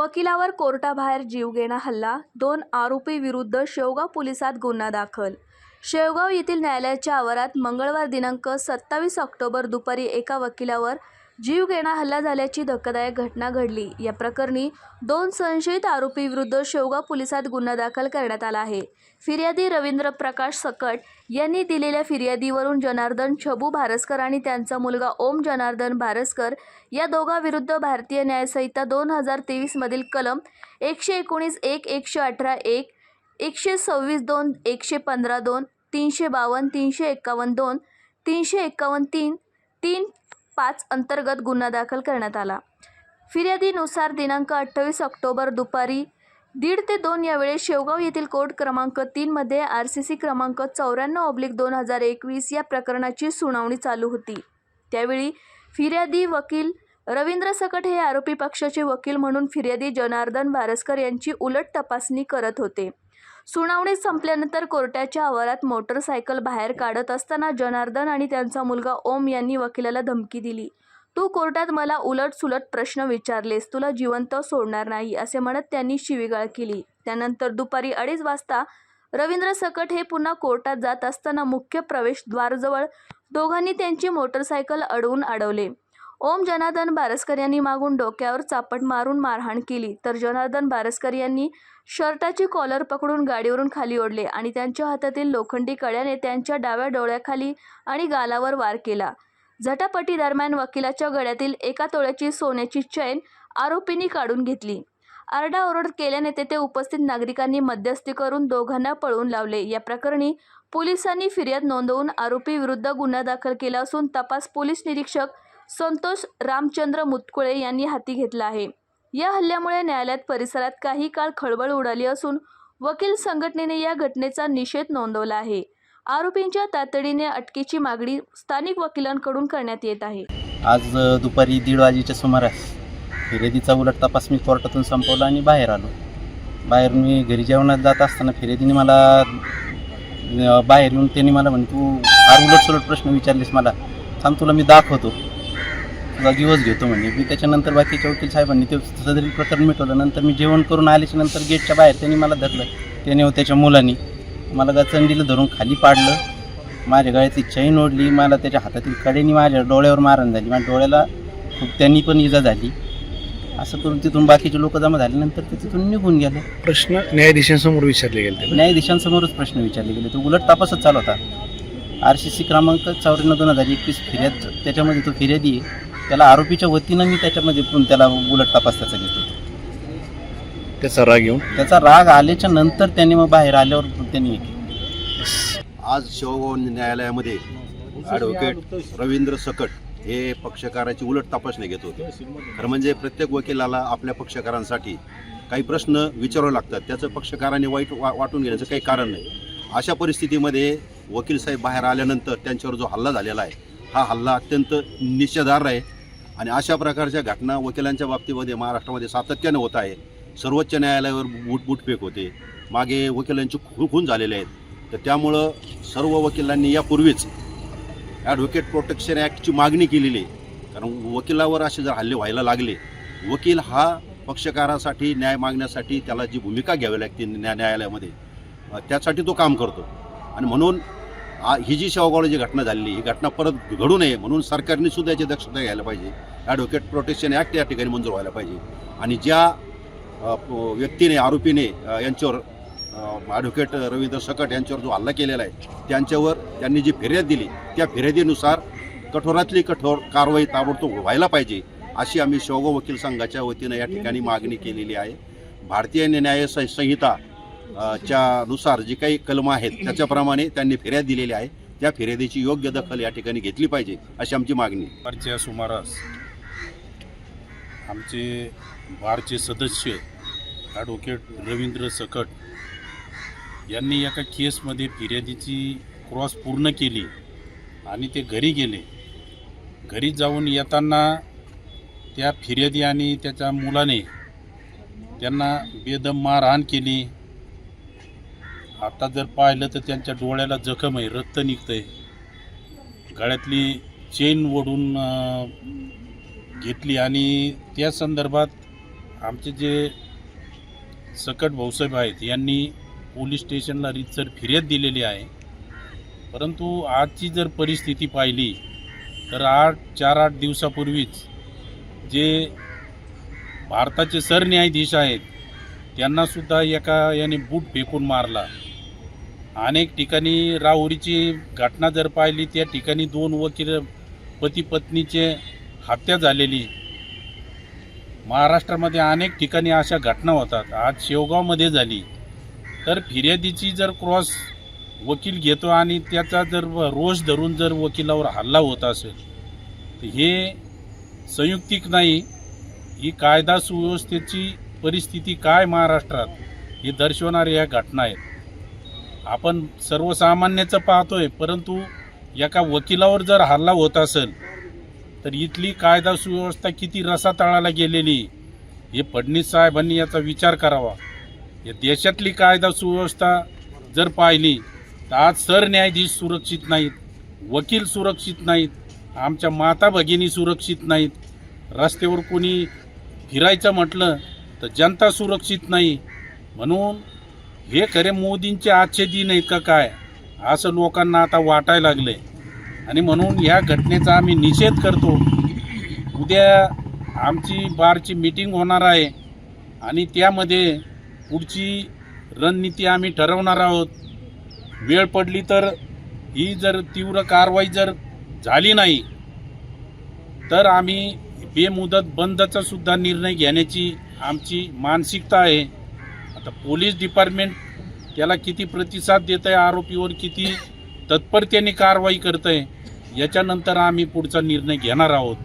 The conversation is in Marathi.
वकिलावर कोर्टाबाहेर जीवघेणा हल्ला दोन आरोपी विरुद्ध शेवगाव पोलिसात गुन्हा दाखल. शेवगाव येथील न्यायालयाच्या आवारात मंगळवार दिनांक सत्तावीस ऑक्टोबर दुपारी एका वकिलावर जीवघेणा हल्ला झाल्याची धक्कादायक घटना घडली. या प्रकरणी दोन संशयित आरोपीविरुद्ध शेवगाव पोलिसात गुन्हा दाखल करण्यात आला आहे. फिर्यादी रवींद्र प्रकाश सकट यांनी दिलेल्या फिर्यादीवरून जनार्दन छबू भारसकर आणि त्यांचा मुलगा ओम जनार्दन भारसकर या दोघांविरुद्ध भारतीय न्यायसंहिता दोन हजार तेवीसमधील कलम एकशे एकोणीस एक एकशे अठरा एक एकशे सव्वीस दोन एकशे पंधरा दोन तीनशे बावन्न तीनशे एक्कावन्न दोन तीनशे एक्कावन्न तीन तीन पाच अंतर्गत गुन्हा दाखल करण्यात आला. फिर्यादीनुसार दिनांक अठ्ठावीस ऑक्टोबर दुपारी दीड ते दोन या वेळेस शेवगाव येथील कोर्ट क्रमांक तीनमध्ये आर सी सी क्रमांक चौऱ्याण्णव ऑब्लिक दोन हजार एकवीस या प्रकरणाची सुनावणी चालू होती. त्यावेळी फिर्यादी वकील रवींद्र सकट हे आरोपी पक्षाचे वकील म्हणून फिर्यादी जनार्दन भारसकर यांची उलट तपासणी करत होते. सुनावणी संपल्यानंतर कोर्टाच्या आवारात मोटरसायकल बाहेर काढत असताना जनार्दन आणि त्यांचा मुलगा ओम यांनी वकिलाला धमकी दिली. तू कोर्टात मला उलट सुलट प्रश्न विचारलेस तुला जिवंत सोडणार नाही असे म्हणत त्यांनी शिवीगाळ केली. त्यानंतर दुपारी अडीच वाजता रवींद्र सकट हे पुन्हा कोर्टात जात असताना मुख्य प्रवेशद्वारजवळ दोघांनी त्यांची मोटरसायकल अडवून अडवले. ओम जनार्दन बारसकर यांनी मागून डोक्यावर चापट मारून मारहाण केली. तर जनार्दन बारस्कर यांनी शर्टाची कॉलर पकडून गाडीवरून खाली ओढले आणि त्यांच्या हातातील लोखंडी कड्याने त्यांच्या डाव्या डोळ्याखाली आणि गालावर वार केला. झटापटी दरम्यान वकिलाच्या गळ्यातील एका तोळ्याची सोन्याची चैन आरोपींनी काढून घेतली. आरडाओरड केल्याने तेथे उपस्थित नागरिकांनी मध्यस्थी करून दोघांना पळवून लावले. या प्रकरणी पोलिसांनी फिर्याद नोंदवून आरोपीविरुद्ध गुन्हा दाखल केला असून तपास पोलीस निरीक्षक संतोष रामचंद्र मुतकुळे यांनी हाती घेतला आहे. या हल्ल्यामुळे न्यायालयात परिसरात काही काळ खळबळ उडाली असून वकील संघटनेने या घटनेचा निषेध नोंदवला आहे. आरोपींच्या तातडीने अटकेची मागणी स्थानिक वकिलांकडून करण्यात येत आहे. आज दुपारी दीड वाजेच्या सुमारास फिरेदीचा उलट तपास मी कोर्टातून संपवला आणि बाहेर आलो. बाहेर मी घरी जेवणात जात असताना फिरेदीने मला बाहेर येऊन त्यांनी मला म्हणे तू फार उलट सुलट प्रश्न विचारलीस मला. थांब तुला मी दाखवतो. दिवस घेतो म्हणजे मी त्याच्यानंतर बाकीच्या वकील साहेबांनी ते सदरील प्रकरण मिटवलं. नंतर मी जेवण करून आल्याच्यानंतर गेटच्या बाहेर त्यांनी मला धरलं. त्याने त्याच्या मुलांनी मला गचंडीला धरून खाली पाडलं. माझ्या गळ्यातली चैन ओढली मला त्याच्या हातातील कडेनी माझ्या डोळ्यावर मारण झाली. माझ्या डोळ्याला खूप त्यांनी पण इजा झाली. असं करून तिथून बाकीचे लोक जमा झाल्यानंतर ते तिथून निघून गेले. प्रश्न न्यायाधीशांसमोर विचारले गेले न्यायाधीशांसमोरच प्रश्न विचारले गेले. तो उलट तपासच चालू होता. आर सी सी क्रमांक चौऱ्याण्णव दोन हजार एकवीस फिर्याद त्याच्यामध्ये तो फिर्यादी आहे. त्याला आरोपीच्या वतीनं मी त्याच्यामध्ये पण त्याला उलट तपास त्याचा घेतो त्याचा राग येऊन? त्याचा राग आल्याच्यानंतर त्यांनी मग बाहेर आल्यावर त्यांनी हे केलं. आज शेवगाव न्यायालयामध्ये ॲडव्होकेट रवींद्र सकट हे पक्षकाराची उलट तपासणी घेत होते. खरं म्हणजे प्रत्येक वकिलाला आपल्या पक्षकारांसाठी काही प्रश्न विचारावे लागतात. त्याचं पक्षकाराने वाईट वा वाटून घेण्याचं काही कारण नाही. अशा परिस्थितीमध्ये वकील साहेब बाहेर आल्यानंतर त्यांच्यावर जो हल्ला झालेला आहे हा हल्ला अत्यंत निषेधार्ह आहे. आणि अशा प्रकारच्या घटना वकिलांच्या बाबतीमध्ये महाराष्ट्रामध्ये सातत्याने होत आहे. सर्वोच्च न्यायालयावर बूट बूटफेक होते. मागे वकिलांचे खू खून झालेले आहेत. तर त्यामुळं सर्व वकिलांनी यापूर्वीच ॲडव्होकेट प्रोटेक्शन ॲक्टची मागणी केलेली आहे. कारण वकिलावर असे जर हल्ले व्हायला लागले वकील हा पक्षकारासाठी न्याय मागण्यासाठी त्याला जी भूमिका घ्यावी लागते न्या न्यायालयामध्ये त्यासाठी तो काम करतो. आणि म्हणून ही जी शेवगाव जी घटना झालेली ही घटना परत घडू नये म्हणून सरकारने सुद्धा याची दक्षता घ्यायला पाहिजे. ॲडव्होकेट प्रोटेक्शन ॲक्ट या ठिकाणी मंजूर व्हायला पाहिजे. आणि ज्या व्यक्तीने आरोपीने यांच्यावर ॲडव्होकेट रवींद्र सकट यांच्यावर जो हल्ला केलेला आहे त्यांच्यावर त्यांनी जी फिर्याद दिली त्या फिर्यादीनुसार कठोरातली कठोर कारवाई ताबडतोब व्हायला पाहिजे अशी आम्ही शेवगाव वकील संघाच्या वतीनं या ठिकाणी मागणी केलेली आहे. भारतीय न्याय संहिता च्या नुसार जी काही कलमं आहेत त्याच्याप्रमाणे त्यांनी फिर्याद दिलेली आहे. त्या फिर्यादीची योग्य दखल या ठिकाणी घेतली पाहिजे अशी आमची मागणी सुमारास आमचे बारचे सदस्य ॲडव्होकेट रवींद्र सकट यांनी एका केसमध्ये फिर्यादीची क्रॉस पूर्ण केली आणि ते घरी गेले. घरी जाऊन येताना त्या फिर्यादी आणि त्याच्या मुलाने त्यांना बेदम मारहाण केली. आता जर पाहिलं तर त्यांच्या डोळ्याला जखम आहे रक्त आहे गळ्यातली चेन ओढून घेतली आणि त्या संदर्भात आमचे जे सकट भाऊसाहेब आहेत यांनी पोलीस स्टेशनला रितसर फिर्याद दिलेली आहे. परंतु आजची जर परिस्थिती पाहिली तर आठ चार आठ दिवसापूर्वीच जे भारताचे सरन्यायाधीश आहेत त्यांनासुद्धा एका याने बूट फेकून मारला. अनेक ठिकाणी राहुरीची घटना जर पाहिली त्या ठिकाणी दोन वकील पती पत्नीचे हत्या झालेली. महाराष्ट्रामध्ये अनेक ठिकाणी अशा घटना होतात. आज शेवगावमध्ये झाली. तर फिर्यादीची जर क्रॉस वकील घेतो आणि त्याचा जर रोष धरून जर वकिलावर हल्ला होत असेल तर हे संयुक्तिक नाही. ही कायदा सुव्यवस्थेची परिस्थिती काय महाराष्ट्रात हे दर्शवणाऱ्या या घटना आहेत. आपण सर्वसामान्याचं पाहतोय परंतु एका वकिलावर जर हल्ला होत असेल तर इथली कायदा सुव्यवस्था किती रसातळाला गेलेली हे फडणवीस साहेबांनी याचा विचार करावा. या देशातली कायदा सुव्यवस्था जर पाहिली तर आज सरन्यायाधीश सुरक्षित नाहीत वकील सुरक्षित नाहीत आमच्या माता भगिनी सुरक्षित नाहीत. रस्त्यावर कोणी फिरायचं म्हटलं तर जनता सुरक्षित नाही. म्हणून हे खरे मोदींचे आजचे दिन आहेत का काय? असं लोकांना आता वाटायला आहे आणि म्हणून ह्या घटनेचा आम्ही निषेध करतो. उद्या आमची बारची मीटिंग होणार आहे आणि त्यामध्ये पुढची रणनीती आम्ही ठरवणार आहोत. वेळ पडली तर ही जर तीव्र कारवाई जर झाली नाही तर आम्ही बेमुदत बंदचा सुद्धा निर्णय घेण्याची आमची मानसिकता आहे. आता पोलीस डिपार्टमेंट त्याला किती प्रतिसाद देत आहे आरोपीवर किती तत्परतेने कारवाई करत आहे याच्यानंतर आम्ही पुढचा निर्णय घेणार आहोत.